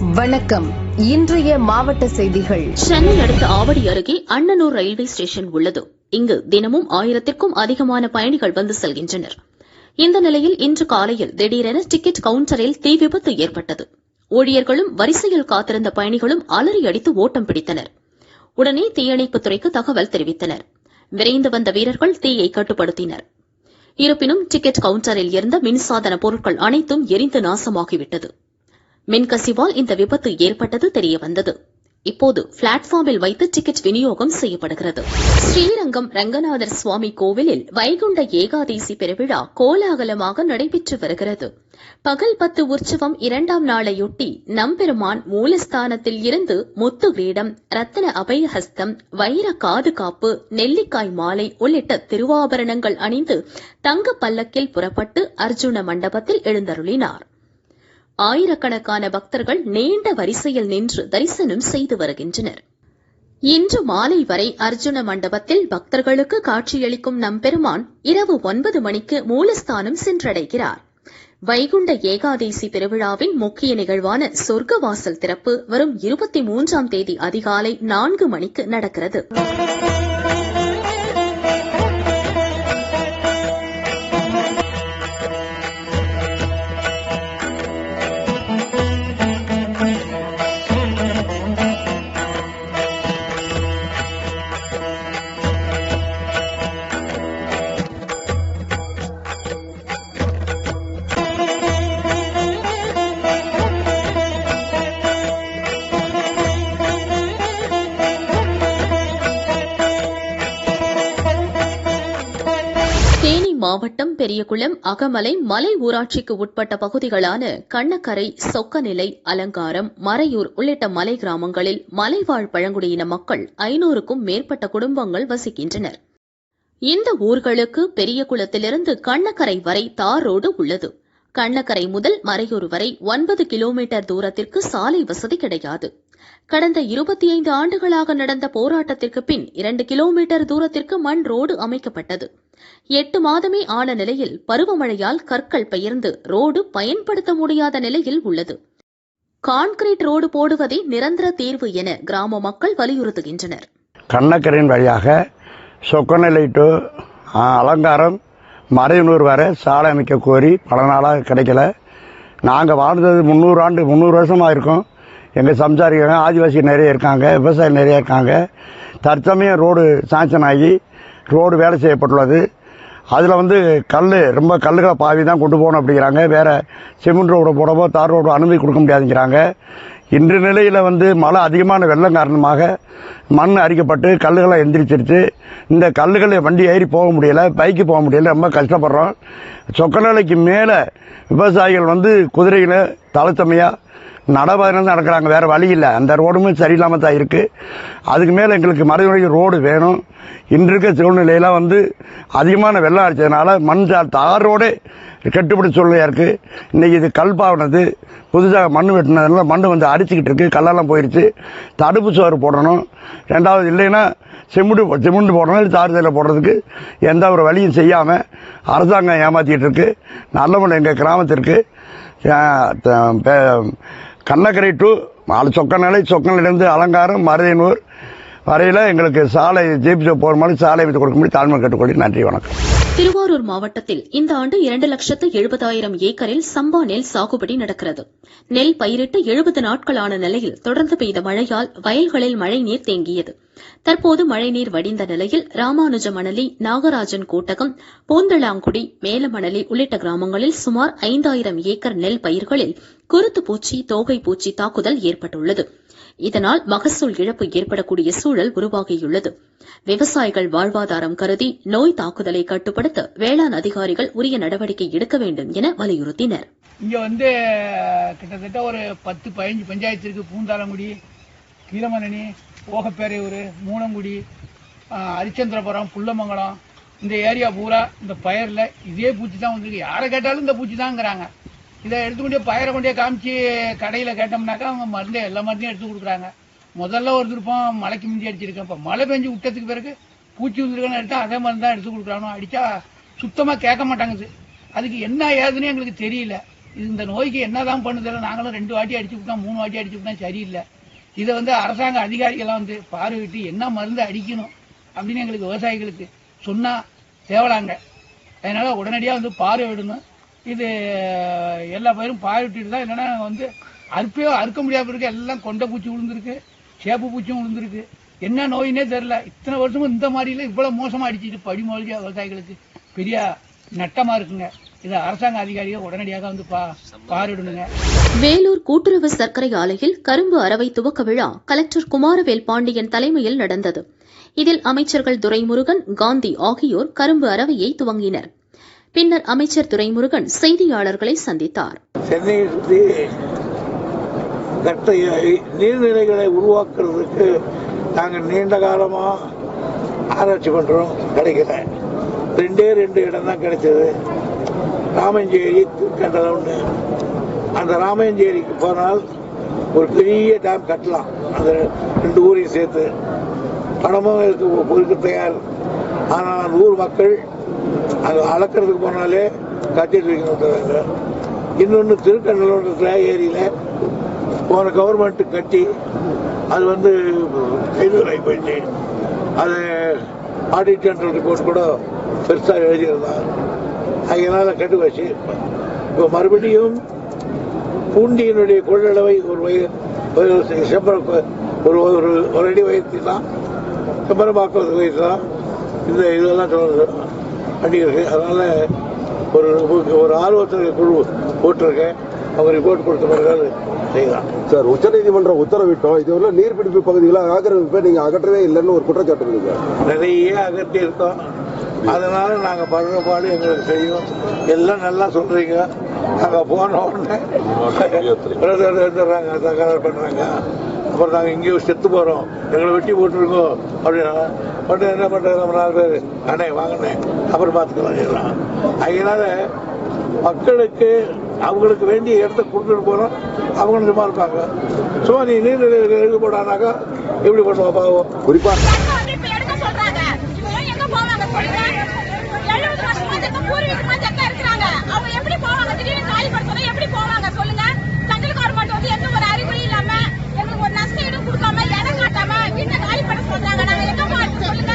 வணக்கம். இன்றைய மாவட்ட செய்திகள். சென்னை அடுத்த ஆவடி அருகே அண்ணனூர் ரயில்வே ஸ்டேஷன் உள்ளது. இங்கு தினமும் ஆயிரத்திற்கும் அதிகமான பயணிகள் வந்து செல்கின்றனர். இந்த நிலையில் இன்று காலையில் திடீரென டிக்கெட் கவுண்டரில் தீ விபத்து ஏற்பட்டது. ஊழியர்களும் வரிசையில் காத்திருந்த பயணிகளும் அலறி அடித்து ஓட்டம் பிடித்தனர். உடனே தீயணைப்புத் துறைக்கு தகவல் தெரிவித்தனர். விரைந்து வந்த வீரர்கள் தீயை கட்டுப்படுத்தினர். இருப்பினும் டிக்கெட் கவுண்டரில் இருந்த மின்சாதன பொருட்கள் அனைத்தும் எரிந்து நாசமாகிவிட்டது. மின்கசிவால் இந்த விபத்து ஏற்பட்டது தெரியவந்தது. இப்போது பிளாட்ஃபார்மில் வைத்து டிக்கெட் விநியோகம் செய்யப்படுகிறது. ஸ்ரீரங்கம் ரங்கநாதர் சுவாமி கோவிலில் வைகுண்ட ஏகாதேசி பெருவிழா கோலாகலமாக நடைபெற்று வருகிறது. பகல் பத்து உற்சவம் இரண்டாம் நாளையொட்டி நம்பெருமான் மூலஸ்தானத்தில் இருந்து முத்து கிரீடம் ரத்தன அபயஹஸ்தம் வைர காது காப்பு நெல்லிக்காய் மாலை உள்ளிட்ட திருவாபரணங்கள் அணிந்து தங்க பல்லக்கில் புறப்பட்டு அர்ஜுன மண்டபத்தில் எழுந்தருளினார். ஆயிரக்கணக்கான பக்தர்கள் நீண்ட வரிசையில் நின்று தரிசனம் செய்து வருகின்றனர். இன்று மாலை வரை அர்ஜுன மண்டபத்தில் பக்தர்களுக்கு காட்சியளிக்கும் நம்பெருமான் இரவு ஒன்பது மணிக்கு மூலஸ்தானம் சென்றடைகிறார். வைகுண்ட ஏகாதேசி திருவிழாவின் முக்கிய நிகழ்வான சொர்க்கவாசல் திறப்பு வரும் இருபத்தி மூன்றாம் தேதி அதிகாலை நான்கு மணிக்கு நடக்கிறது. பெரியகுளம் அகமலை மலை ஊராட்சிக்கு உட்பட்ட பகுதிகளான கண்ணக்கரை சொக்கநிலை அலங்காரம் மறையூர் உள்ளிட்ட மலை கிராமங்களில் மலைவாழ் பழங்குடியின மக்கள் ஐநூறுக்கும் மேற்பட்ட குடும்பங்கள் வசிக்கின்றனர். இந்த ஊர்களுக்கு பெரியகுளத்திலிருந்து கண்ணக்கரை வரை தார் ரோடு உள்ளது. கண்ணக்கரை முதல் மறையூர் வரை ஒன்பது கிலோமீட்டர் தூரத்திற்கு சாலை வசதி கிடையாது. கடந்த இருபத்தி ஐந்து ஆண்டுகளாக நடந்த போராட்டத்திற்கு பின் இரண்டு கிலோமீட்டர் தூரத்திற்கு மண் ரோடு அமைக்கப்பட்டது. எட்டு மாதமே ஆன நிலையில் பருவமழையால் கற்கள் பெயர்ந்து ரோடு பயன்படுத்த முடியாத நிலையில் உள்ளது. கான்கிரீட் ரோடு போடுவதே நிரந்தர தீர்வு என கிராம மக்கள் வலியுறுத்துகின்றனர். கண்ணக்கரின் வழியாக சொக்கநிலை டு அலங்காரம் மறையனூர் வரை சாலை அமைக்க கோரி பல நாளாக கிடைக்கல. நாங்கள் வாழ்ந்தது முந்நூறு ஆண்டு முந்நூறு வருஷமாக இருக்கோம். எங்கள் சம்சாரிகள் ஆதிவாசி நிறைய இருக்காங்க விவசாயி நிறைய இருக்காங்க. தற்சமயம் ரோடு சாங்ஷன் ஆகி ரோடு வேலை செய்யப்பட்டுள்ளது. அதில் வந்து கல் ரொம்ப கல்லுகளை பாவி தான் கொண்டு போகணும் அப்படிங்கிறாங்க. வேறு சிமெண்ட் ரோடு போடவோ தார் ரோடு அனுமதி கொடுக்க முடியாதுங்கிறாங்க. இன்று நிலையில் வந்து மழை அதிகமான வெள்ளம் காரணமாக மண் அரிக்கப்பட்டு கல்லுகளை எந்திரிச்சிருச்சு. இந்த கல்லுகளை வண்டி ஏறி போக முடியலை பைக்கு போக முடியல ரொம்ப கஷ்டப்படுறோம். சொக்கநிலைக்கு மேலே விவசாயிகள் வந்து குதிரைகளை தலைத்தமையாக நடபாதையில் நடக்கிறாங்க வேறு வழி இல்லை. அந்த ரோடுமே சரியில்லாமல் தான் இருக்குது அதுக்கு மேலே எங்களுக்கு மறைமுறை ரோடு வேணும். இன்று இருக்க சூழ்நிலையில் வந்து அதிகமான வெள்ளம் அடித்ததுனால மண் தார் ரோடே கெட்டுப்படி சூழ்நிலையாக இருக்குது இன்றைக்கி இது கல் பாவனது புதுசாக மண் வெட்டினதுனால மண் வந்து அடிச்சுக்கிட்டு இருக்குது கல்லெல்லாம் போயிடுச்சு தடுப்பு சோறு போடணும். ரெண்டாவது இல்லைன்னா சிமெண்ட் சிமெண்ட் போடணும். இல்லை தார் தரையில் போடுறதுக்கு எந்த ஒரு வழியும் செய்யாமல் அரசாங்கம் ஏமாற்றிட்டு இருக்கு. முறை எங்கள் கிராமத்திற்கு கண்ணக்கரை டு ஆளு சொக்கநிலை சொக்கநிலையிலேருந்து அலங்காரம் மருதையனூர் வரையில் எங்களுக்கு சாலை ஜிபி போகிற மாதிரி சாலை வைத்து கொடுக்கும்படி தாழ்மை கேட்டுக்கொள்ளி நன்றி வணக்கம். திருவாரூர் மாவட்டத்தில் இந்த ஆண்டு இரண்டு லட்சத்து எழுபதாயிரம் ஏக்கரில் சம்பா நெல் சாகுபடி நடக்கிறது. நெல் பயிரிட்டு எழுபது நாட்களான நிலையில் தொடர்ந்து பெய்த மழையால் வயல்களில் மழைநீர் தேங்கியது. தற்போது மழைநீர் வடிந்த நிலையில் ராமானுஜமணலி நாகராஜன் கூட்டகம் பூந்தளாங்குடி மேலமணலி உள்ளிட்ட கிராமங்களில் சுமார் ஐந்தாயிரம் ஏக்கர் நெல் பயிர்களில் குருத்து பூச்சி தோகை பூச்சி தாக்குதல் ஏற்பட்டுள்ளது. இதனால் மகசூல் இழப்பு ஏற்படக்கூடிய சூழல் உருவாகியுள்ளது. விவசாயிகள் வாழ்வாதாரம் கருதி நோய் தாக்குதலை கட்டுப்படுத்த வேளாண் அதிகாரிகள் உரிய நடவடிக்கை எடுக்க வேண்டும் என வலியுறுத்தினர். இங்க வந்து கிட்டத்தட்ட ஒரு பத்து பதினஞ்சு பஞ்சாயத்து இருக்கு. பூந்தாளங்குடி கீழமரணி ஓகப்பேரையூர் மூணங்குடி ஹரிச்சந்திரபுரம் புள்ளமங்கலம் இந்த ஏரியா பூரா இந்த பயிரில் இதே பூச்சி தான் வந்துருக்கு. யாரை கேட்டாலும் இந்த பூச்சி தான்ங்கிறாங்க இதை எடுத்துக்கொண்டே பயிரை கொண்டே காமிச்சு கடையில் கேட்டோம்னாக்கா அவங்க மருந்தே எல்லா மருந்தையும் எடுத்து கொடுக்குறாங்க. முதல்ல ஒரு திருப்பம் மழைக்கு மிஞ்சி அடிச்சிருக்கேன். இப்போ மழை பெஞ்சு விட்டதுக்கு பிறகு பூச்சி வந்துருக்கேன்னு எடுத்தா அதே மருந்து தான் எடுத்து கொடுக்குறானோ? அடித்தா சுத்தமாக கேட்க மாட்டாங்குது. அதுக்கு என்ன ஏதுன்னு எங்களுக்கு தெரியல. இது இந்த நோய்க்கு என்ன தான் பண்ணுதில்லை நாங்களும் ரெண்டு வாட்டி அடிச்சு விட்டோம் மூணு வாட்டி அடிச்சு விட்டோம் சரியில்லை. இதை வந்து அரசாங்க அதிகாரிகள்லாம் வந்து பார்வையிட்டு என்ன மருந்து அடிக்கணும் அப்படின்னு எங்களுக்கு விவசாயிகளுக்கு சொன்னா தேவலாங்க. அதனால உடனடியாக வந்து பார்வையிடணும். இது எல்லா பயிரும் பார்வையிட்டு தான் என்னன்னா வந்து அறுப்பையோ அறுக்க முடியாம இருக்கு எல்லாம் கொண்டை பூச்சி விழுந்திருக்கு சேப்பு பூச்சியும் விழுந்திருக்கு. என்ன நோயினே தெரியல. இத்தனை வருஷமும் இந்த மாதிரில இவ்வளவு மோசமா அடிச்சிட்டு படிமொழியா விவசாயிகளுக்கு பெரிய நட்டமா இருக்குங்க. இதை அரசாங்க அதிகாரிகள் உடனடியாக வந்து பார்வையிடணுங்க வேலூர் கூட்டுறவு சர்க்கரை ஆலையில் கரும்பு அரவை துவக்க விழா கலெக்டர் குமாரவேல் பாண்டியன் தலைமையில் நடந்தது. இதில் அமைச்சர்கள் துரைமுருகன் காந்தி ஆகியோர் கரும்பு அரவையை துவங்கினர். பின்னர் அமைச்சர் துரைமுருகன் செய்தியாளர்களை சந்தித்தார். சென்னையை சுற்றி நீர்நிலைகளை உருவாக்குறதுக்கு நாங்கள் நீண்ட காலமாக ஆராய்ச்சி பண்ணுறோம் கிடைக்கல. ரெண்டே ரெண்டு இடம் தான் கிடைச்சது. ராமஞ்சேரி திருக்கண்டலம்னு அந்த ராமஞ்சேரிக்கு போனால் ஒரு பெரிய டேம் கட்டலாம். அந்த ரெண்டு ஊரையும் சேர்த்து. பணமும் இருக்கு பொறுக்க தயார். ஆனால் அந்த ஊர் மக்கள் அங்கே அளக்கிறதுக்கு போனாலே கட்டிட்டு வைக்கணுன்றாங்க இன்னொன்று திருக்கண்டலோட ஏரியில் போன கவர்மெண்ட் கட்டி அது வந்து ஃபெயிலியர் ஆகி போயிடுச்சு. அது ஆடிட் ஜெனரல் ரிப்போர்ட் கூட பெருசாக எழுதியிருந்தாங்க அதனால கட்டு வச்சு இப்போ மறுபடியும் பூண்டியினுடைய கொள்ளளவை ஒரு வய ஒரு செம்பரம் ஒரு ஒரு ஒரு அடி உயர்த்திலாம் செம்பரமாக்குவது உயர்த்தலாம். இந்த இதெல்லாம் பண்ணியிருக்கு. அதனால ஒரு ஒரு ஆர்வத்தில் குழு போட்டிருக்கேன். அவங்க ரிப்போர்ட் கொடுத்த பிறகு செய்யலாம். சார் உச்சநீதிமன்றம் உத்தரவிட்டோம். இதுவரை நீர்பிடிப்பு பகுதிகளை ஆக்கிரமிப்பை நீங்க அகற்றவே இல்லைன்னு ஒரு குற்றச்சாட்டு இருக்கு. நிறைய அகற்றி இருக்கோம் அதனால நாங்க படுற பாடு எங்களுக்கு தெரியும் எல்லாம் நல்லா சொல்றீங்க. நாங்க போன உடனே எடுத்துறாங்க தகராறு பண்றாங்க. அப்புறம் நாங்க இங்கேயும் செத்து போறோம். எங்களை வெட்டி போட்டுருக்கோம் அப்படின்னா உடனே என்ன பண்றாங்க நம்ம நாலு பேர். அண்ணே வாங்கண்ணே. அப்புறம் பார்த்துக்கலாம் அதனால மக்களுக்கு அவங்களுக்கு வேண்டிய இடத்த கொடுத்துட்டு போறோம். அவங்க சும்மா இருப்பாங்க. சும்மா நீ நீர்நிலைகளுக்கு எழுதி போடானாக்கா எப்படி பண்ணுவோம் பாவம் குறிப்பா வந்து இப்ப எடுக்க சொல்றாங்க இவங்க எங்க போவாங்க சொல்லுங்க எழுபது வருஷமா இந்த பூர்வீகமா ஜக்கா இருக்கிறாங்க அவங்க எப்படி போவாங்க திடீர்னு காலி பண்ண எப்படி போவாங்க சொல்லுங்க சென்ட்ரல் கவர்மெண்ட் வந்து எந்த ஒரு அறிகுறி இல்லாம எங்களுக்கு ஒரு நஷ்ட ஈடும் கொடுக்காம இடம் காட்டாம வீட்டை காலி பண்ண சொல்றாங்க நாங்க எங்க போறது சொல்லுங்க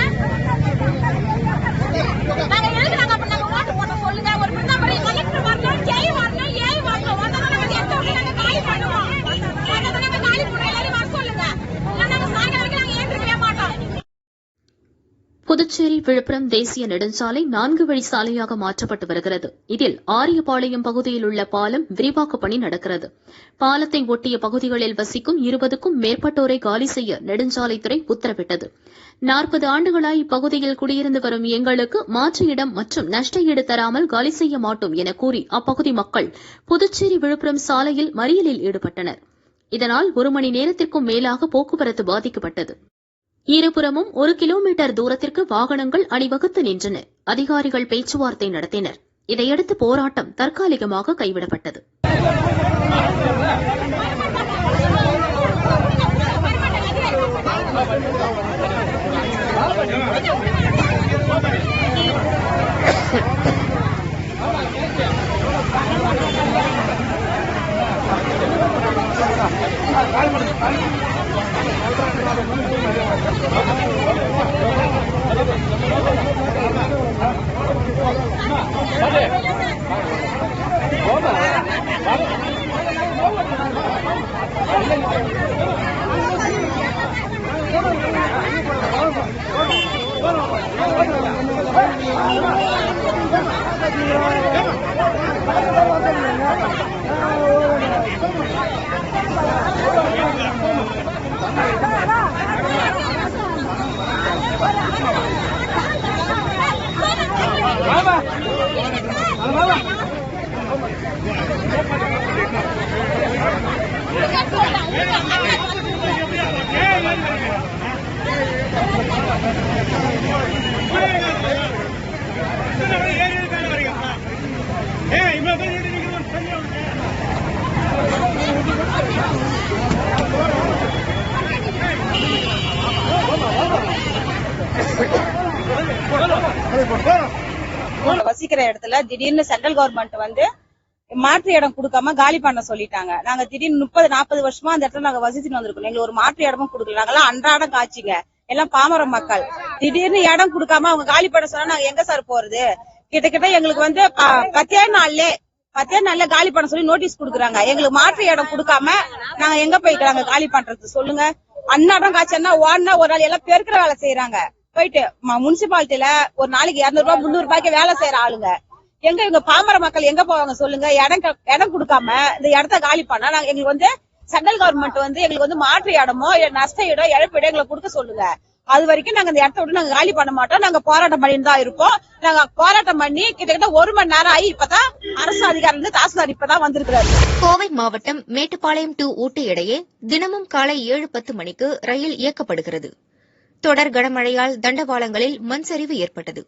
நாங்க எதுக்கு நாங்க அப்ப நாங்க ஓட்டு போட்டோம் சொல்லுங்க ஒரு பிரதமர் கலெக்டர் வரணும் ஜெய் வரணும் ஏய் வரணும் வந்தா நாங்க எந்த ஊர்ல நாங்க காலி பண்ணுவோம் வந்தா நாங்க காலி பண்ணுவோம் எல்லாரும் வர சொல்லுங்க இல்ல நாங்க சாயங்காலம் வரைக்கும் நாங்க ஏந்திருக்கவே மாட்டோம் புதுச்சேரி விழுப்புரம் தேசிய நெடுஞ்சாலை நான்கு வழி சாலையாக மாற்றப்பட்டு வருகிறது. இதில் ஆரியபாளையம் பகுதியில் உள்ள பாலம் விரிவாக்க பணி நடக்கிறது. பாலத்தை ஒட்டிய பகுதிகளில் வசிக்கும் இருபதுக்கும் மேற்பட்டோரை காலி செய்ய நெடுஞ்சாலைத்துறை உத்தரவிட்டது. நாற்பது ஆண்டுகளாய் இப்பகுதியில் குடியிருந்து வரும் எங்களுக்கு மாற்று இடம் மற்றும் நஷ்ட ஈடு தராமல் காலி செய்ய மாட்டோம் என கூறி அப்பகுதி மக்கள் புதுச்சேரி விழுப்புரம் சாலையில் மறியலில் ஈடுபட்டனர். இதனால் ஒரு மணி நேரத்திற்கும் மேலாக போக்குவரத்து பாதிக்கப்பட்டது. இருபுறமும் ஒரு கிலோமீட்டர் தூரத்திற்கு வாகனங்கள் அணிவகுத்து நின்றன. அதிகாரிகள் பேச்சுவார்த்தை நடத்தினர். இதையடுத்து போராட்டம் தற்காலிகமாக கைவிடப்பட்டது. வசிக்கிற இடத்துல திடீர்னு சென்ட்ரல் கவர்மெண்ட் வந்து மாற்று இடம் கொடுக்காம காலி பண்ண சொல்லிட்டாங்க. நாங்க திடீர்னு முப்பது நாற்பது வருஷமா அந்த இடத்துல நாங்க வசிச்சுட்டு வந்திருக்கோம். எங்களுக்கு ஒரு மாற்று இடமும் கொடுக்கல. நாங்கெல்லாம் அன்றாடம் காய்ச்சிங்க எல்லாம் பாமர மக்கள். திடீர்னு இடம் கொடுக்காம அவங்க காலி பண்ண சொன்னா நாங்க எங்க சார் போறது? கிட்டத்தட்ட எங்களுக்கு வந்து பத்தே நாள்ல பத்தே நாள்ல காலி பண்ண சொல்லி நோட்டீஸ் குடுக்குறாங்க. எங்களுக்கு மாற்று இடம் கொடுக்காம நாங்க எங்க போய்க்கிறாங்க காலி பண்றது? சொல்லுங்க. அன்னாடம் காய்ச்சல்னா ஓடனா ஒரு நாள் எல்லாம் பெருக்கிற வேலை செய்யறாங்க போயிட்டு முனிசிபாலிட்டியில ஒரு நாளைக்கு இருநூறு ரூபாய் முந்நூறு ரூபாய்க்கு வேலை செய்யற ஆளுங்க. எங்க இவங்க பாமர மக்கள் எங்க போவாங்க சொல்லுங்க. இடம் இடம் கொடுக்காம இந்த இடத்த காலி பண்ணா நாங்க எங்களுக்கு வந்து சென்ட்ரல் கவர்மெண்ட் வந்து எங்களுக்கு வந்து மாற்று இடமோ நஷ்ட இடம் இழப்பு இடம் எங்களுக்கு கொடுக்க சொல்லுங்க. அது வரைக்கும் நாங்க இந்த இடத்த விட்டு நாங்க காலி பண்ண மாட்டோம். நாங்க போராட்டம் பண்ணிட்டு தான் இருப்போம் நாங்க போராட்டம் பண்ணி கிட்டத்தட்ட ஒரு மணி நேரம் ஆகி இப்பதான் அரசு அதிகாரி வந்து தாசில்தார் இப்பதான் வந்திருக்கிறாரு. கோவை மாவட்டம் மேட்டுப்பாளையம் டு ஊட்டி இடையே தினமும் காலை ஏழு பத்து மணிக்கு ரயில் இயக்கப்படுகிறது. தொடர் கனமழையால் தண்டவாளங்களில் மண் சரிவு ஏற்பட்டது.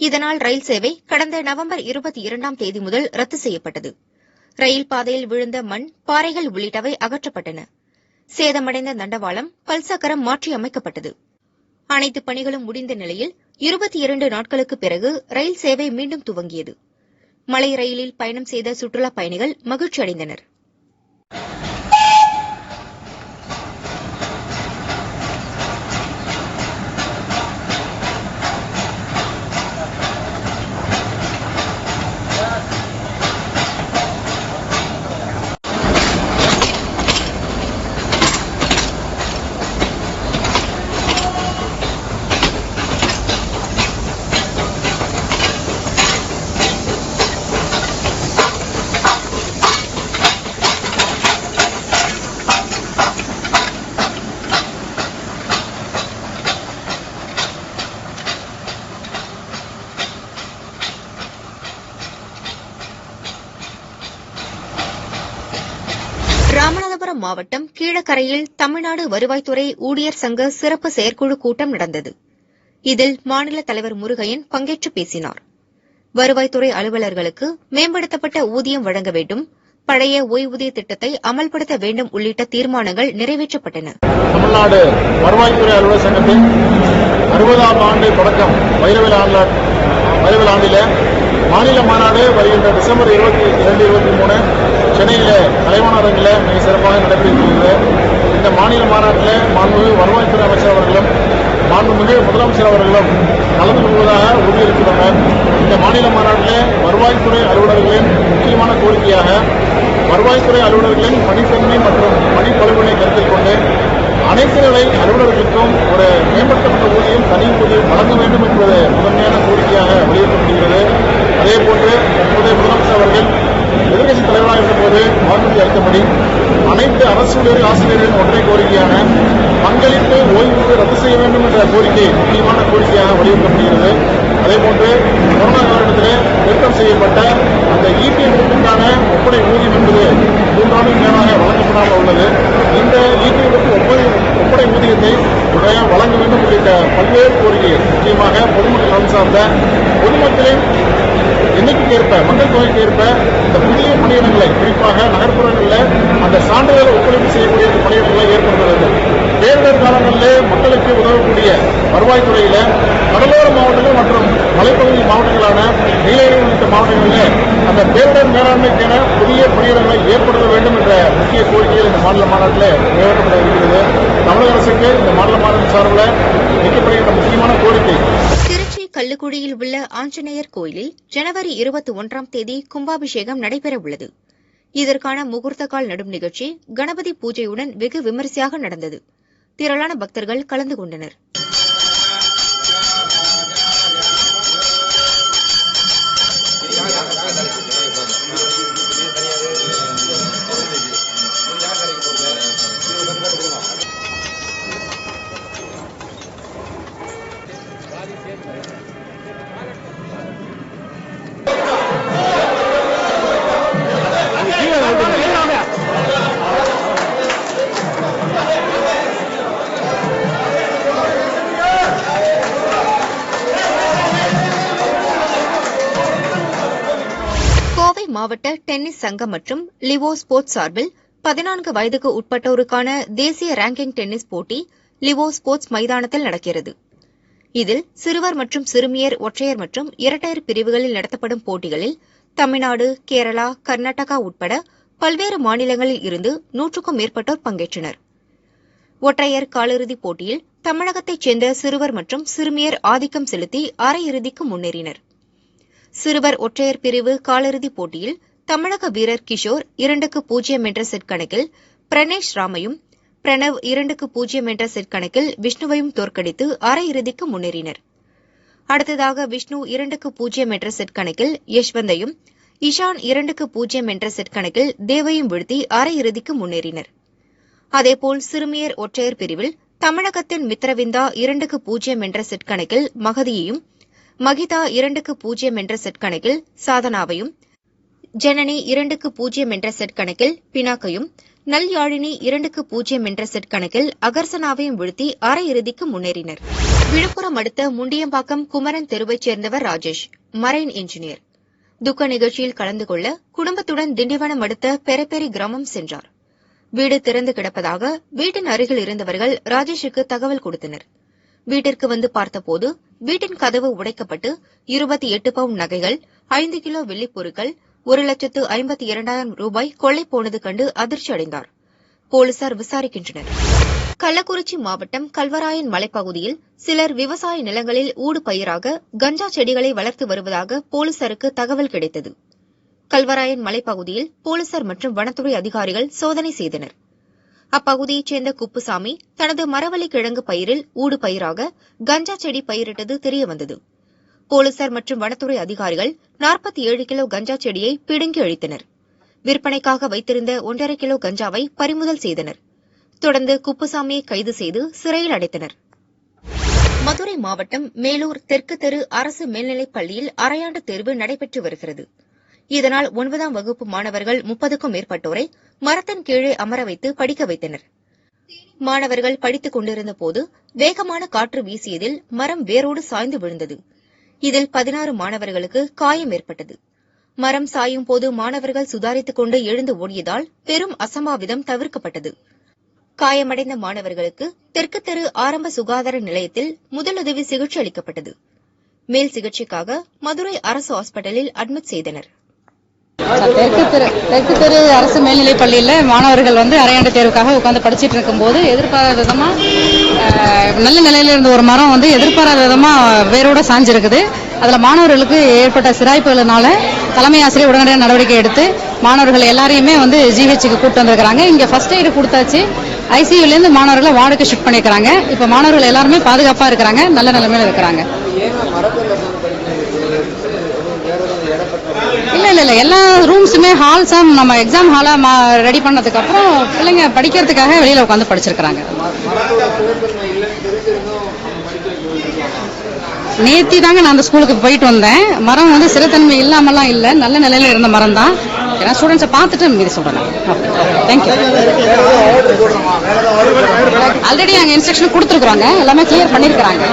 இதனால் ரயில் சேவை கடந்த நவம்பர் இருபத்தி இரண்டாம் தேதி முதல் ரத்து செய்யப்பட்டது. ரயில் பாதையில் விழுந்த மண் பாறைகள் உள்ளிட்டவை அகற்றப்பட்டன. சேதமடைந்த தண்டவாளம் பல்சக்கரம் மாற்றியமைக்கப்பட்டது அனைத்து பணிகளும் முடிந்த நிலையில் இருபத்தி இரண்டு நாட்களுக்கு பிறகு ரயில் சேவை மீண்டும் துவங்கியது. மலை ரயிலில் பயணம் செய்த சுற்றுலாப் பயணிகள் மகிழ்ச்சி அடைந்தனர் மாவட்டம் கீழக்கரையில் தமிழ்நாடு வருவாய்த்துறை ஊழியர் சங்க சிறப்பு செயற்குழு கூட்டம் நடந்தது. இதில் மாநில தலைவர் முருகையன் பங்கேற்று பேசினார். வருவாய்த்துறை அலுவலர்களுக்கு மேம்படுத்தப்பட்ட ஊதியம் வழங்க வேண்டும் பழைய ஓய்வூதிய திட்டத்தை அமல்படுத்த வேண்டும் உள்ளிட்ட தீர்மானங்கள் நிறைவேற்றப்பட்டன. தமிழ்நாடு வருவாய்த்துறை அலுவலர் சங்கத்தின் அறுபதாம் ஆண்டு தொடக்கம் வைரவில் ஆண்டு மாநில மாநாடு வருகின்ற டிசம்பர் இருபத்தி இரண்டு இருபத்தி மூணு சென்னையில் கலைவாணரங்கில் மிக சிறப்பாக நடைபெறுகிறது இந்த மாநில மாநாட்டில் மாண்புமிகு வருவாய்த்துறை அமைச்சர் அவர்களும் மாண்புமிகு முதலமைச்சர் அவர்களும் கலந்து கொள்வதாக உறுதியளித்துள்ளனர். இந்த மாநில மாநாட்டில் வருவாய்த்துறை அலுவலர்களின் முக்கியமான கோரிக்கையாக வருவாய்த்துறை அலுவலர்களின் பணித்தன்மை மற்றும் பணிப்பொழிவினை கருத்தில் கொண்டு அனைத்து நிலை அலுவலர்களுக்கும் ஒரு மேம்படுத்தப்பட்ட ஊதியம் தனி ஊதியம் வழங்க வேண்டும் என்பது முதன்மையான கோரிக்கையாக வலியுறுத்தப்படுகிறது. அதேபோன்று தற்போதைய முதலமைச்சர் அவர்கள் எதிர்க்கட்சித் தலைவராக இருந்தபோது வாக்குறுதி அளித்தபடி அனைத்து அரசு உதவி ஆசிரியர்களின் ஒற்றை கோரிக்கையான பங்களிப்பு ஓய்வு ரத்து செய்ய வேண்டும் என்ற கோரிக்கை முக்கியமான கோரிக்கையாக வலியுறுத்தப்படுகிறது. அதேபோன்று கொரோனா காலகட்டத்தில் நிறுத்தம் செய்யப்பட்ட அந்த இபிஎஃப்க்கான ஒப்படை ஊதியம் என்பது மூன்றாண்டு மேலாக வழங்கப்படாமல் உள்ளது இந்த இபிஎஃப்க்கு ஒப்படை ஒப்படை ஊதியத்தை உடைய வழங்க வேண்டும் உள்ளிட்ட பல்வேறு கோரிக்கைகள் முக்கியமாக பொதுமக்கள் நலன் சார்ந்த பொதுமக்களின் எண்ணிக்கைக்கு ஏற்ப மக்கள் தொகைக்கு ஏற்ப இந்த புதிய பணியிடங்களை குறிப்பாக நகர்ப்புறங்களில் அந்த சான்றிதழ் ஒப்படைப்பு செய்யக்கூடிய பணியிடங்களை ஏற்படுத்த வேண்டும். பேரிடர் காலங்களிலே மக்களுக்கு உதவக்கூடிய வருவாய்த்துறையில கடலோர மாவட்டங்கள் மற்றும் மலைப்பகுதி மாவட்டங்களான நீலகிரி உள்ளிட்ட மாவட்டங்களில் அந்த பேரிடர் மேலாண்மைக்கான புதிய பணியிடங்களை ஏற்படுத்த வேண்டும் என்ற முக்கிய கோரிக்கைகள் இந்த மாநில மாநாட்டில் நிறைவேற்றப்பட இருக்கிறது தமிழக அரசுக்கு இந்த மாநில மாநாட்டு சார்பில் வைக்கப்படுகின்ற முக்கியமான கோரிக்கை. திருச்சி கல்லுக்குழியில் உள்ள ஆஞ்சநேயர் கோயிலில் ஜனவரி இருபத்தி ஒன்றாம் தேதி கும்பாபிஷேகம் நடைபெற உள்ளது இதற்கான முகூர்த்த கால் நடும் நிகழ்ச்சி கணபதி பூஜையுடன் வெகு விமரிசையாக நடந்தது. திரளான பக்தர்கள் கலந்து கொண்டனர். மாவட்ட டென்னிஸ் சங்கம் மற்றும் லிவோ ஸ்போர்ட்ஸ் சார்பில் பதினான்கு வயதுக்கு உட்பட்டோருக்கான தேசிய ரேங்கிங் டென்னிஸ் போட்டி லிவோ ஸ்போர்ட்ஸ் மைதானத்தில் நடக்கிறது. இதில் சிறுவர் மற்றும் சிறுமியர் ஒற்றையர் மற்றும் இரட்டையர் பிரிவுகளில் நடத்தப்படும் போட்டிகளில் தமிழ்நாடு கேரளா கர்நாடகா உட்பட பல்வேறு மாநிலங்களில் இருந்து நூற்றுக்கும் மேற்பட்டோர் பங்கேற்றனர். ஒற்றையர் காலிறுதிப் போட்டியில் தமிழகத்தைச் சேர்ந்த சிறுவர் மற்றும் சிறுமியர் ஆதிக்கம் செலுத்தி அரையிறுதிக்கு முன்னேறினர். சிறுவர் ஒற்றையர் பிரிவு காலிறுதிப் போட்டியில் தமிழக வீரர் கிஷோர் இரண்டுக்கு பூஜ்ஜியம் என்ற செட் கணக்கில் பிரணேஷ் ராமையும் பிரணவ் இரண்டுக்கு பூஜ்ஜியம் என்ற செட் கணக்கில் விஷ்ணுவையும் தோற்கடித்து அரையிறுதிக்கு முன்னேறினர். அடுத்ததாக விஷ்ணு இரண்டுக்கு பூஜ்ஜியம் என்ற செட் கணக்கில் யஷ்வந்தையும் இஷான் இரண்டுக்கு பூஜ்ஜியம் என்ற செட் கணக்கில் தேவையும் வீழ்த்தி அரையிறுதிக்கு முன்னேறினர். அதேபோல் சிறுமியர் ஒற்றையர் பிரிவில் தமிழகத்தின் மித்ரவிந்தா இரண்டுக்கு பூஜ்ஜியம் என்ற செட் கணக்கில் மகதியையும் மகிதா இரண்டுக்கு பூஜ்ஜியம் என்ற செட் கணக்கில் சாதனாவையும் ஜனனி இரண்டுக்கு பூஜ்ஜியம் என்ற செட் கணக்கில் பினாக்கையும் நல்யாழினி இரண்டுக்கு பூஜ்ஜியம் என்ற செட் கணக்கில் அகர்சனாவையும் வீழ்த்தி அரையிறுதிக்கு முன்னேறினர். விழுப்புரம் அடுத்த முண்டியம்பாக்கம் குமரன் தெருவைச் சேர்ந்தவர் ராஜேஷ் மரைன் இன்ஜினியர். துக்க நிகழ்ச்சியில் கலந்து கொள்ள குடும்பத்துடன் திண்டிவனம் அடுத்த பெரப்பேரி கிராமம் சென்றார். வீடு திறந்து கிடப்பதாக வீட்டின் அருகில் இருந்தவர்கள் ராஜேஷுக்கு தகவல் கொடுத்தனர். வீட்டிற்கு வந்து பார்த்தபோது வீட்டின் கதவு உடைக்கப்பட்டு இருபத்தி எட்டு பவுன் நகைகள் ஐந்து கிலோ வெள்ளிப் பொருட்கள் ஒரு லட்சத்து ஐம்பத்தி இரண்டாயிரம் ரூபாய் கொள்ளை போனது கண்டு அதிர்ச்சி அடைந்தார். போலீசார் விசாரிக்கின்றனர். கள்ளக்குறிச்சி மாவட்டம் கல்வராயன் மலைப்பகுதியில் சிலர் விவசாய நிலங்களில் ஊடு பயிராக கஞ்சா செடிகளை வளர்த்து வருவதாக போலீசாருக்கு தகவல் கிடைத்தது. கல்வராயன் மலைப்பகுதியில் போலீசார் மற்றும் வனத்துறை அதிகாரிகள் சோதனை செய்தனர். அப்பகுதியைச் சேர்ந்த குப்புசாமி தனது மரவள்ளி கிழங்கு பயிரில் ஊடு பயிராக கஞ்சா செடி பயிரிட்டது தெரியவந்தது. போலீசார் மற்றும் வனத்துறை அதிகாரிகள் நாற்பத்தி ஏழு கிலோ கஞ்சா செடியை பிடுங்கி அழித்தனர். விற்பனைக்காக வைத்திருந்த ஒன்றரை கிலோ கஞ்சாவை பறிமுதல் செய்தனர். தொடர்ந்து குப்புசாமியை கைது செய்து சிறையில் அடைத்தனர். மதுரை மாவட்டம் மேலூர் தெற்கு தெரு அரசு மேல்நிலைப் பள்ளியில் அரையாண்டு தேர்வு நடைபெற்று வருகிறது. இதனால் ஒன்பதாம் வகுப்பு மாணவர்கள் முப்பதுக்கும் மேற்பட்டோரை மரத்தின் கீழே அமர வைத்து படிக்க வைத்தனர். மாணவர்கள் படித்துக் கொண்டிருந்த போது வேகமான காற்று வீசியதில் மரம் வேரோடு சாய்ந்து விழுந்தது. இதில் பதினாறு மாணவர்களுக்கு காயம் ஏற்பட்டது. மரம் சாயும் போது மாணவர்கள் சுதாரித்துக் கொண்டு எழுந்து ஓடியதால் பெரும் அசம்பாவிதம் தவிர்க்கப்பட்டது. காயமடைந்த மாணவர்களுக்கு தெற்கு தெரு ஆரம்ப சுகாதார நிலையத்தில் முதலுதவி சிகிச்சை அளிக்கப்பட்டது. மேல் சிகிச்சைக்காக மதுரை அரசு ஹாஸ்பிட்டலில் அட்மிட் செய்தனர். தெற்கு தெரு தெற்கு தெரு அரசு மேல்நிலைப் பள்ளியில் மாணவர்கள் வந்து அரையாண்டு தேர்வுக்காக உட்காந்து படிச்சுட்டு இருக்கும்போது எதிர்பாராத விதமாக நல்ல நிலையில இருந்த ஒரு மரம் வந்து எதிர்பாராத விதமாக வேரோட சாஞ்சிருக்குது. அதில் மாணவர்களுக்கு ஏற்பட்ட சிராய்ப்புகளினால தலைமை ஆசிரியர் உடனடியாக நடவடிக்கை எடுத்து மாணவர்கள் எல்லாரையுமே வந்து ஜிஹெச்சுக்கு கூட்டு வந்திருக்கிறாங்க. இங்கே ஃபர்ஸ்ட் எய்டு கொடுத்தாச்சு. ஐசியூலேருந்து மாணவர்களை வார்டுக்கு ஷிஃப்ட் பண்ணியிருக்கிறாங்க இப்போ மாணவர்கள் எல்லாருமே பாதுகாப்பாக இருக்கிறாங்க. நல்ல நிலைமையில் இருக்கிறாங்க. இல்ல இல்ல இல்ல. எல்லா ரூம்ஸுமே ஹால்ஸா நம்ம எக்ஸாம் ஹாலா ரெடி பண்ணதுக்கு அப்புறம் பிள்ளைங்க படிக்கிறதுக்காக வெளியில உட்காந்து படிச்சிருக்காங்க நேத்தி தாங்க நான் அந்த ஸ்கூலுக்கு போயிட்டு வந்தேன். மரம் வந்து சிறுத்தன்மை இல்லாமலாம் இல்ல. நல்ல நிலையில இருந்த மரம் தான். ஏன்னா ஸ்டூடெண்ட்ஸை பார்த்துட்டு மீதி சொல்றேன் தேங்க்யூ ஆல்ரெடி அங்க இன்ஸ்ட்ரக்ஷன் கொடுத்துருக்குறாங்க. எல்லாமே கிளியர் பண்ணிருக்காங்க